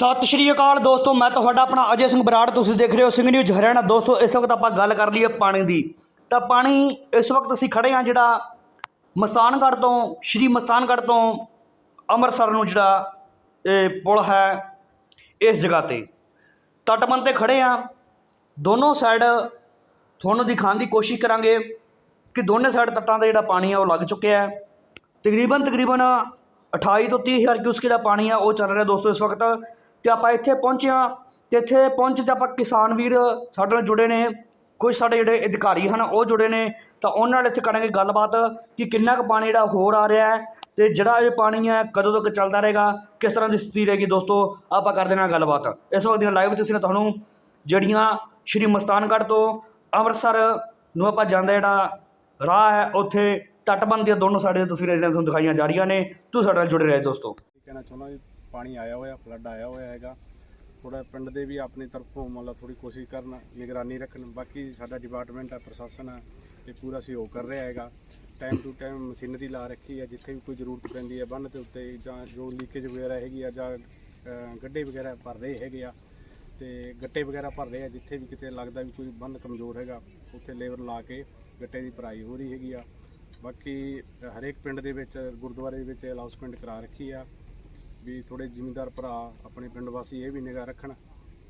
ਸਤਿ ਸ਼੍ਰੀ ਅਕਾਲ ਦੋਸਤੋ, ਮੈਂ ਤੁਹਾਡਾ ਆਪਣਾ ਅਜੇ ਸਿੰਘ ਬਰਾੜ, ਤੁਸੀਂ ਦੇਖ ਰਹੇ ਹੋ ਸਿੰਘ ਨਿਊਜ਼ ਹਰਿਆਣਾ। ਦੋਸਤੋ, ਇਸ ਵਕਤ ਆਪਾਂ ਗੱਲ ਕਰ ਲਈਏ ਪਾਣੀ ਦੀ। ਤਾਂ ਪਾਣੀ ਇਸ ਵਕਤ ਅਸੀਂ ਖੜੇ ਹਾਂ ਜਿਹੜਾ ਮਸਤਾਨਗੜ੍ਹ ਤੋਂ, ਸ਼੍ਰੀ ਮਸਤਾਨਗੜ੍ਹ ਤੋਂ ਅੰਮ੍ਰਿਤਸਰ ਨੂੰ ਜਿਹੜਾ ਇਹ ਪੁਲ ਹੈ, ਇਸ ਜਗ੍ਹਾ ਤੇ। ਤਟਬੰਧ ਤੇ ਖੜੇ ਹਾਂ। ਦੋਨੋਂ ਸਾਈਡ ਤੁਹਾਨੂੰ ਦਿਖਾਉਣ ਦੀ ਕੋਸ਼ਿਸ਼ ਕਰਾਂਗੇ ਕਿ ਦੋਨੇ ਸਾਈਡ ਤੱਟਾਂ ਦਾ ਜਿਹੜਾ ਪਾਣੀ ਆ ਉਹ ਲੱਗ ਚੁੱਕਿਆ ਹੈ। ਤਕਰੀਬਨ ਤਕਰੀਬਨ 28 ਤੋਂ 30 ਹਜ਼ਾਰ ਕਿਊਸਕ ਜਿਹੜਾ ਪਾਣੀ ਆ ਉਹ ਚੱਲ ਰਿਹਾ ਦੋਸਤੋ, ਇਸ ਵਕਤ। ਤੇ ਆਪਾਂ ਇੱਥੇ ਪਹੁੰਚੇ ਹਾਂ ਤੇ ਇੱਥੇ ਪਹੁੰਚ ਤੇ ਆਪਾਂ ਕਿਸਾਨ ਵੀਰ ਸਾਡੇ ਨਾਲ ਜੁੜੇ ਨੇ। ਕੁਝ ਸਾਡੇ ਜਿਹੜੇ ਅਧਿਕਾਰੀ ਹਨ, ਉਹ ਜੁੜੇ ਨੇ। ਤਾਂ ਉਹਨਾਂ ਨਾਲ ਇੱਥੇ ਕਰਾਂਗੇ ਗੱਲਬਾਤ ਕਿ ਕਿੰਨਾ ਕੁ ਪਾਣੀ ਜਿਹੜਾ ਹੋਰ ਆ ਰਿਹਾ ਹੈ ਤੇ ਜਿਹੜਾ ਇਹ ਪਾਣੀ ਹੈ ਕਦੋਂ ਤੱਕ ਚੱਲਦਾ ਰਹੇਗਾ, ਕਿਸ ਤਰ੍ਹਾਂ ਦੀ ਸਥਿਤੀ ਰਹੇਗੀ ਦੋਸਤੋ, ਆਪਾਂ ਕਰਦੇ ਨਾਲ ਗੱਲਬਾਤ। ਇਸ ਵਕਤ ਦੀਆਂ ਲਾਈਵ ਤੁਸੀਂ ਨੇ ਤੁਹਾਨੂੰ ਜਿਹੜੀਆਂ ਸ਼੍ਰੀ ਮਸਤਾਨਗੜ੍ਹ ਤੋਂ ਅੰਮ੍ਰਿਤਸਰ ਨੂੰ ਆਪਾਂ ਜਾਂਦਾ ਜਿਹੜਾ ਰਾਹ ਹੈ, ਉੱਥੇ ਤਟਬੰਧ ਦੀਆਂ ਦੋਨੋਂ ਸਾਈਡ ਦੀਆਂ ਤਸਵੀਰਾਂ ਜਿਹੜੀਆਂ ਤੁਹਾਨੂੰ ਦਿਖਾਈਆਂ ਜਾ ਰਹੀਆਂ ਨੇ। ਤੁਸੀਂ ਸਾਡੇ ਨਾਲ ਜੁੜੇ ਰਹੇ ਦੋਸਤੋ। ਇਹ ਕਹਿਣਾ ਚਾਹੁੰਦਾ ਵੀ ਪਾਣੀ ਆਇਆ ਹੋਇਆ ਫਲੱਡ ਆਇਆ ਹੋਇਆ ਹੈਗਾ। ਥੋੜਾ ਪਿੰਡ ਦੇ ਵੀ ਆਪਣੀ ਤਰਫੋਂ ਮਤਲਬ ਥੋੜੀ ਕੋਸ਼ਿਸ਼ ਕਰਨ, ਨਿਗਰਾਨੀ ਰੱਖਣ। ਬਾਕੀ ਸਾਡਾ ਡਿਪਾਰਟਮੈਂਟ ਹੈ ਪ੍ਰਸ਼ਾਸਨ ਹੈ ਇਹ ਪੂਰਾ ਸਹਿਯੋਗ ਕਰ ਰਿਹਾ ਹੈਗਾ। ਟਾਈਮ ਟੂ ਟਾਈਮ ਮਸ਼ੀਨਰੀ ਲਾ ਰੱਖੀ ਹੈ ਜਿੱਥੇ ਵੀ ਕੋਈ ਜ਼ਰੂਰਤ ਪੈਂਦੀ ਹੈ ਬੰਨ ਦੇ ਉੱਤੇ ਜਾਂ ਜੋ ਲੀਕੇਜ ਵਗੈਰਾ ਹੈਗੀ ਆ ਜਾਂ ਗੱਡੇ ਵਗੈਰਾ ਭਰ ਰਹੇ ਹੈਗੇ ਆ। ਤੇ ਗੱਟੇ ਵਗੈਰਾ ਭਰ ਰਹੇ ਆ, ਜਿੱਥੇ ਵੀ ਕਿਤੇ ਲੱਗਦਾ ਵੀ ਕੋਈ ਬੰਨ ਕਮਜ਼ੋਰ ਹੈਗਾ, ਉੱਥੇ ਲੇਬਰ ਲਾ ਕੇ ਗੱਟੇ ਦੀ ਭਰਾਈ ਹੋ ਰਹੀ ਹੈਗੀ ਆ। ਬਾਕੀ ਹਰੇਕ ਪਿੰਡ ਦੇ ਵਿੱਚ, ਗੁਰਦੁਆਰੇ ਦੇ ਵਿੱਚ ਅਨਾਉਂਸਮੈਂਟ ਕਰਾ ਰੱਖੀ ਆ। ਵੀ ਥੋੜੇ ਜ਼ਿਮੀਂਦਾਰ ਭਰਾ ਆਪਣੇ ਪਿੰਡ ਵਾਸੀ ਇਹ ਵੀ ਨਿਗਾਹ ਰੱਖਣ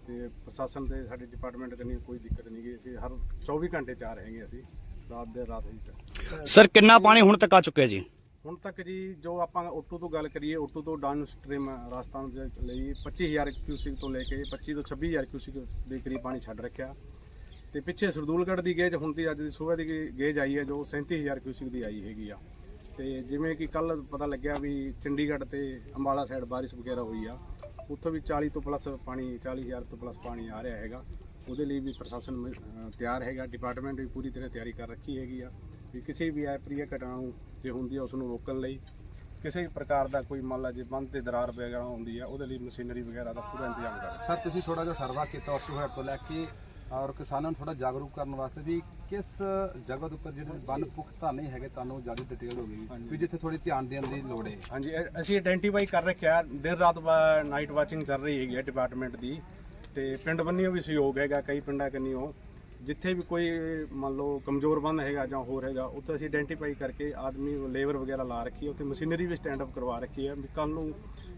ਤੇ ਪ੍ਰਸ਼ਾਸਨ ਤੇ ਸਾਡੇ ਡਿਪਾਰਟਮੈਂਟ ਕਰਨੀ ਕੋਈ ਦਿੱਕਤ ਨਹੀਂ ਗੀ। ਅਸੀਂ ਹਰ 24 ਘੰਟੇ ਤਿਆਰ ਹੈਗੇ ਅਸੀਂ ਰਾਤ ਦੇ ਰਾਤ ਹੀ ਤੱਕ ਸਰ ਕਿੰਨਾ ਪਾਣੀ ਹੁਣ ਤੱਕ ਆ ਚੁੱਕਿਆ ਜੀ? ਹੁਣ ਤੱਕ ਜੀ ਜੋ ਆਪਾਂ ਓਟੂ ਤੋਂ ਗੱਲ ਕਰੀਏ ਓਟੂ ਤੋਂ ਡਾਊਨ ਸਟ੍ਰੀਮ ਰਾਜਸਥਾਨ ਦੇ ਲਈ 25000 ਕਿਊਸਿਕ ਤੋਂ ਲੈ ਕੇ 25 ਤੋਂ 26000 ਕਿਊਸਿਕ ਦੇ ਕਰੀਬ ਪਾਣੀ ਛੱਡ ਰੱਖਿਆ। ਤੇ ਪਿੱਛੇ ਸਰਦੂਲਗੜ੍ਹ ਦੀ ਗੇਜ ਹੁਣ ਦੀ ਅੱਜ ਦੀ ਸਵੇਰ ਦੀ ਗੇਜ ਆਈ ਹੈ ਜੋ 37000 ਕਿਊਸਿਕ ਦੀ ਆਈ ਹੈਗੀ ਆ। ਤੇ ਜਿਵੇਂ ਕਿ ਕੱਲ ਪਤਾ ਲੱਗਿਆ ਵੀ ਚੰਡੀਗੜ੍ਹ ਤੇ ਅੰਬਾਲਾ ਸਾਈਡ ਬਾਰਿਸ਼ ਵਗੈਰਾ ਹੋਈ ਆ, ਉੱਥੋਂ ਵੀ 40 ਤੋਂ ਪਲੱਸ ਪਾਣੀ 40000 ਤੋਂ ਪਲੱਸ ਪਾਣੀ ਆ ਰਿਹਾ ਹੈਗਾ। ਉਹਦੇ ਲਈ ਵੀ ਪ੍ਰਸ਼ਾਸਨ ਮ- ਤਿਆਰ ਹੈਗਾ ਡਿਪਾਰਟਮੈਂਟ ਵੀ ਪੂਰੀ ਤਰ੍ਹਾਂ ਤਿਆਰੀ ਕਰ ਰੱਖੀ ਹੈਗੀ ਆ ਵੀ ਕਿਸੇ ਵੀ ਅਪਰੀਆ ਘਟਨਾ ਨੂੰ ਜੇ ਹੁੰਦੀ ਆ ਉਸ ਨੂੰ ਰੋਕਣ ਲਈ ਕਿਸੇ ਵੀ ਪ੍ਰਕਾਰ ਦਾ ਕੋਈ ਮੰਨ ਲਾ ਜੇ ਬੰਦ ਤੇ ਦਰਾਰ ਵਗੈਰਾ ਹੁੰਦੀ ਆ, ਉਹਦੇ ਲਈ ਮਸ਼ੀਨਰੀ ਵਗੈਰਾ ਦਾ ਪੂਰਾ ਇੰਤਜ਼ਾਮ ਕਰ ਸਰ, ਤੁਸੀਂ ਥੋੜਾ ਜਿਹਾ ਸਰਵਾ ਕੀਤਾ, ਉਸ ਹੈਡ ਤੋਂ ਲੈ ਕੇ ਔਰ ਕਿਸਾਨਾਂ ਨੂੰ ਥੋੜਾ ਜਾਗਰੂਕ ਕਰਨ ਵਾਸਤੇ ਵੀ ਕਿਸ ਜਗ੍ਹਾ ਦੇ ਉੱਪਰ ਜਿਹੜੇ ਬੰਨ ਪੁਖਤਾ ਨਹੀਂ ਹੈਗੇ ਤੁਹਾਨੂੰ ਜ਼ਿਆਦਾ ਡਿਟੇਲ ਹੋਵੇਗੀ ਵੀ ਜਿੱਥੇ ਥੋੜੀ ਧਿਆਨ ਦੇਣ ਦੀ ਲੋੜ ਹੈ। ਹਾਂਜੀ ਅਸੀਂ ਆਇਡੈਂਟੀਫਾਈ ਕਰ ਰੱਖਿਆ ਦਿਨ ਰਾਤ ਨਾਈਟ ਵਾਚਿੰਗ ਚੱਲ ਰਹੀ ਹੈਗੀ ਹੈ ਡਿਪਾਰਟਮੈਂਟ ਦੀ। ਤੇ ਪਿੰਡ ਬੰਨਿਓ ਵੀ ਸਹਿਯੋਗ ਹੈਗਾ ਕਈ ਪਿੰਡਾਂ ਕੰਨਿਓ। ਜਿੱਥੇ ਵੀ ਕੋਈ ਮੰਨ ਲਓ ਕਮਜ਼ੋਰ ਬੰਦ ਹੈਗਾ ਜਾਂ ਹੋਰ ਹੈਗਾ ਉੱਥੇ ਅਸੀਂ ਆਇਡੈਂਟੀਫਾਈ ਕਰਕੇ ਆਦਮੀ ਲੇਬਰ ਵਗੈਰਾ ਲਾ ਰੱਖੀ ਹੈ ਉੱਥੇ ਮਸ਼ੀਨਰੀ ਵੀ ਸਟੈਂਡ ਅਪ ਕਰਵਾ ਰੱਖੀ ਹੈ ਵੀ ਕੱਲ ਨੂੰ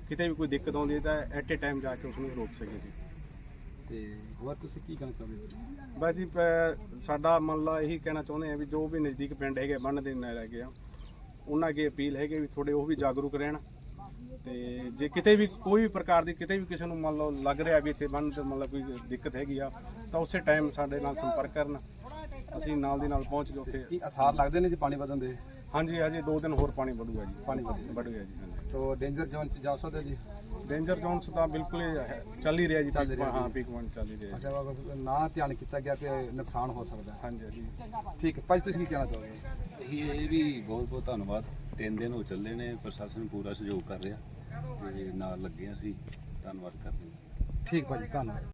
ਕਿਤੇ ਵੀ ਕੋਈ ਦਿੱਕਤ ਆਉਂਦੀ ਹੈ ਤਾਂ ਐਟ ਏ ਟਾਈਮ ਜਾ ਕੇ ਉਸ ਨੂੰ ਰੋਕ ਸਕੇ ਜੀ। ਤੇ ਹੋਰ ਤੁਸੀਂ ਕੀ ਕਹਿਣਾ ਚਾਹੁੰਦੇ ਹੋ ਬਸ ਜੀ ਪ- ਸਾਡਾ ਮੰਨ ਲਾ ਇਹੀ ਕਹਿਣਾ ਚਾਹੁੰਦੇ ਆ ਵੀ ਜੋ ਵੀ ਨਜ਼ਦੀਕ ਪਿੰਡ ਹੈਗੇ ਬੰਨ ਦੇ ਨਾਲ ਹੈਗੇ ਆ ਉਹਨਾਂ ਅੱਗੇ ਅਪੀਲ ਹੈਗੀ ਵੀ ਥੋੜੇ ਉਹ ਵੀ ਜਾਗਰੂਕ ਰਹਿਣ। ਤੇ ਜੇ ਕਿਤੇ ਵੀ ਕੋਈ ਵੀ ਪ੍ਰਕਾਰ ਦੀ ਕਿਤੇ ਵੀ ਕਿਸੇ ਨੂੰ ਮੰਨ ਲਓ ਲੱਗ ਰਿਹਾ ਵੀ ਇੱਥੇ ਬੰਨ ਤੇ ਮਤਲਬ ਕੋਈ ਦਿੱਕਤ ਹੈਗੀ ਆ ਤਾਂ ਉਸੇ ਟਾਈਮ ਸਾਡੇ ਨਾਲ ਸੰਪਰਕ ਕਰਨ। ਅਸੀਂ ਨਾਲ ਦੀ ਨਾਲ ਪਹੁੰਚ ਕੇ ਉੱਥੇ। ਕੀ ਅਸਾਰ ਲੱਗਦੇ ਨੇ ਜੀ ਪਾਣੀ ਵਧਣ ਦੇ? ਹਾਂਜੀ ਹਾਂਜੀ ਦੋ ਦਿਨ ਹੋਰ ਪਾਣੀ ਵਧੂਗਾ ਜੀ ਪਾਣੀ ਵਧੇ ਵਧੂਗਾ ਜੀ ਹਾਂਜੀ। ਤੋ ਡੇਂਜਰ ਜ਼ੋਨ ਚ ਜਾ ਸਕਦੇ ਜੀ? ਡੇਂਜਰ ਜ਼ੋਨਸ ਤਾਂ ਬਿਲਕੁਲ ਹੀ ਹੈ- ਚੱਲ ਹੀ ਰਿਹਾ ਜੀ ਚੱਲ ਰਿਹਾ ਹਾਂ ਜੀ। ਪੀਕ ਪੁਆਇੰਟ ਚੱਲ ਹੀ ਰਿਹਾ ਜੀ। ਨਾ ਧਿਆਨ ਕੀਤਾ ਗਿਆ ਤੇ ਨੁਕਸਾਨ ਹੋ ਸਕਦਾ। ਹੈ ਹਾਂਜੀ ਹਾਂਜੀ। ਠੀਕ ਹੈ ਭਾਈ ਤੁਸੀਂ ਕੀ ਕਹਿਣਾ ਚਾਹੋਗੇ? ਇਹ ਇਹ ਵੀ ਬਹੁਤ ਬਹੁਤ ਧੰਨਵਾਦ। ਤਿੰਨ ਦਿਨ ਹੋ ਚੱਲੇ ਨੇ ਪ੍ਰਸ਼ਾਸਨ ਪੂਰਾ ਸਹਿਯੋਗ ਕਰ ਰਿਹਾ ਤੇ ਨਾਲ ਲੱਗੇ ਹਾਂ ਅਸੀਂ। ਧੰਨਵਾਦ ਕਰਦੇ ਹਾਂ। ਠੀਕ ਭਾਜੀ ਧੰਨਵਾਦ।